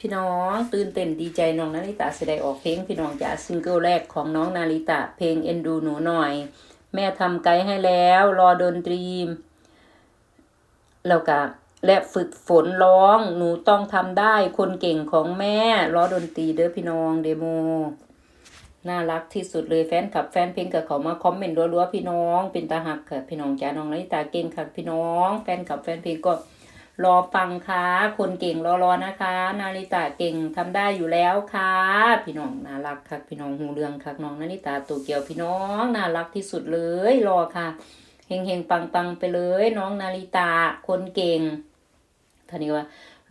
พี่น้องตื่นเต้นดีใจน้องนาริตาแสดงออกเพลงพี่น้องจากซิงเกิลแรกของน้องนาริตะเพลงเอ็นดูหนูหน่อย แม่ทำไกด์ให้แล้ว รอดนตรีแล้วก็และฝึกฝนร้องหนูต้องทำได้คนเก่งของแม่รอดนตรีเด้อพี่น้องเดโมน่ารักที่สุดเลยแฟนคลับแฟนเพลงกับเขามาคอมเมนต์รัวๆพี่น้อง เป็นตาหักค่ะพี่น้องจ้าน้องนาริตาเก่งค่ะพี่น้อง แฟนคลับแฟนเพลงก็ รอฟังค่ะคนเก่งรอๆนะคะ นาริตาเก่งทำได้อยู่แล้วค่ะ พี่น้องน่ารักค่ะพี่น้องหูเรืองค่ะน้องนาริตาตัวเกียวพี่น้องน่ารักที่สุดเลยรอค่ะเฮงเฮงปังปังไปเลย น้องนาริตาคนเก่งท่านี้ว่า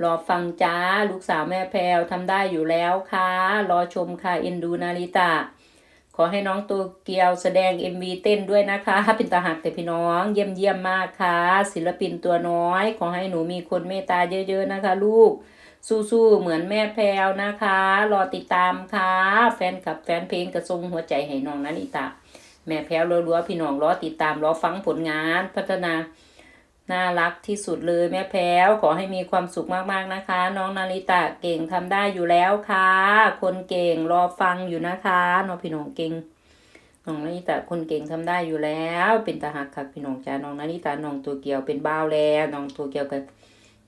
รอฟังจ้าลูกสาวแม่แพรวทำได้อยู่แล้วค่ะ รอชมค่ะเอ็นดูนาริตา ขอให้น้องตัวเกียวแสดง MV เต้นด้วยนะคะเป็นตาหักแต่พี่น้องเยี่ยมเยี่ยมมากค่ะ ศิลปินตัวน้อย ขอให้หนูมีคนเมตตาเยอะ ๆ นะคะ ลูก สู้ๆเหมือนแม่แพรวนะคะ รอติดตามค่ะ แฟนคลับแฟนเพลงกระทรงหัวใจให้น้องนาริตาแม่แพรวรัวๆพี่น้องรอติดตามรอฟังผลงานพัฒนา น่ารักที่สุดเลยแม่แพรวขอให้มีความสุขมากๆนะคะ น้องนาริตะเก่งทำได้อยู่แล้วค่ะ คนเก่งรอฟังอยู่นะคะน้องพี่น้องเก่งน้องนาริตะคนเก่งทำได้อยู่แล้ว เป็นตาหักค่ะพี่น้องจ้าน้องนาริตะน้องตัวเกียวเป็นบ้าวแล้วน้องตัวเกียวกับ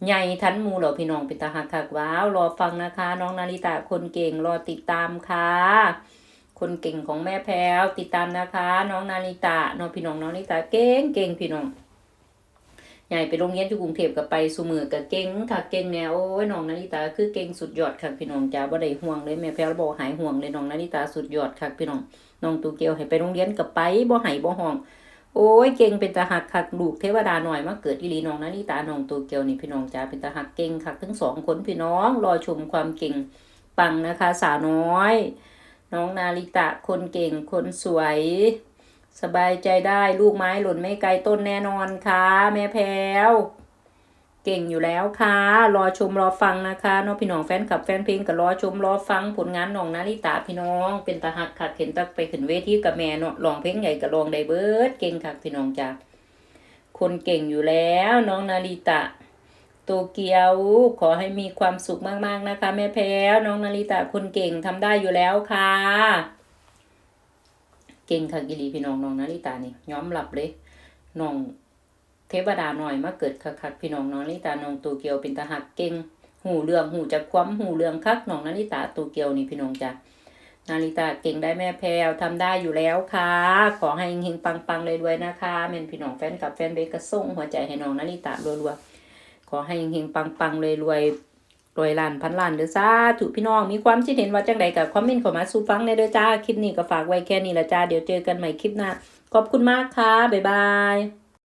ใหญ่ทันมูเหรอพี่น้องเป็นตาหักค่ะว้าวรอฟังนะคะ น้องนาริตะคนเก่งรอติดตามค่ะคนเก่งของแม่แพรวติดตามนะคะ น้องนาริตะน้องพี่น้องน้องนาริตะเก่งเก่งพี่น้อง ใหญ่ไปโรงเรียนที่กรุงเทพกับไปสุมือกับเก่งค่ะเก่งแนวโอ้ยน้องนาริตาคือเก่งสุดยอดค่ะพี่น้องจ้าบ่ได้ห่วงเลยแม่แพรบอกหายห่วงเลยน้องนาริตาสุดยอดค่ะพี่น้องน้องตูเกียวให้ไปโรงเรียนกับไปบ่หายบ่ห่วงโอ้ยเก่งเป็นตาหักคักลูกเทวดาหน่อยมาเกิดอีลีน้องนาริตาน้องตูเกียวนี่พี่น้องจ้าเป็นตาหักเก่งคักทั้งสองคนพี่น้องรอชมความเก่งปังนะคะ สาวน้อย น้องนาริตะคนเก่งคนสวย สบายใจได้ลูกไม้หล่นไม่ไกลต้นแน่นอนค่ะ แม่แพวเก่งอยู่แล้วค่ะ รอชมรอฟังนะคะน้องพี่น้องแฟนคลับแฟนเพลงก็รอชมรอฟังผลงานน้องนาริตาพี่น้อง เป็นตาหักขัดเห็นตักไปขึ้นเวทีกับแม่เนาะร้องเพลงใหญ่กับร้องไดเบิร์ดเก่งค่ะพี่น้องจ้ะคนเก่งอยู่แล้วน้องนาริตะโตเกียวขอให้มีความสุขมากๆนะคะ แม่แพ้วน้องนาริตะคนเก่งทำได้อยู่แล้วค่ะ เก่งค่ะกิลีพี่น้องน้องนาริตานี่ย้อมรับเลยน้องเทวดาหน่อยมาเกิดคักๆพี่น้องน้องนาริตาน้องตูเกียวเป็นตาหักเก่งหูเรื่องหูจะคว้ำหูเรื่องคักน้องนาริตาตูเกียวนี่พี่น้องจ้ะนาริตาเก่งได้แม่แพรวทำได้อยู่แล้วค่ะ ขอให้เฮงๆปังเลยด้วยนะคะแม่นพี่น้องแฟนกับแฟนเบกกระส่งหัวใจให้น้องนาริตารัวๆขอให้เฮงๆปังเลยรวย รวยล้านพันล้านเด้อจ้าถูกพี่น้องมีความคิดเห็นว่าจังใดกับคอมเมนต์เข้ามาสู่ฟังในเด้อจ้าคลิปนี้ก็ฝากไว้แค่นี้ละจ้าเดี๋ยวเจอกันใหม่คลิปหน้าขอบคุณมากค่ะบ๊ายบาย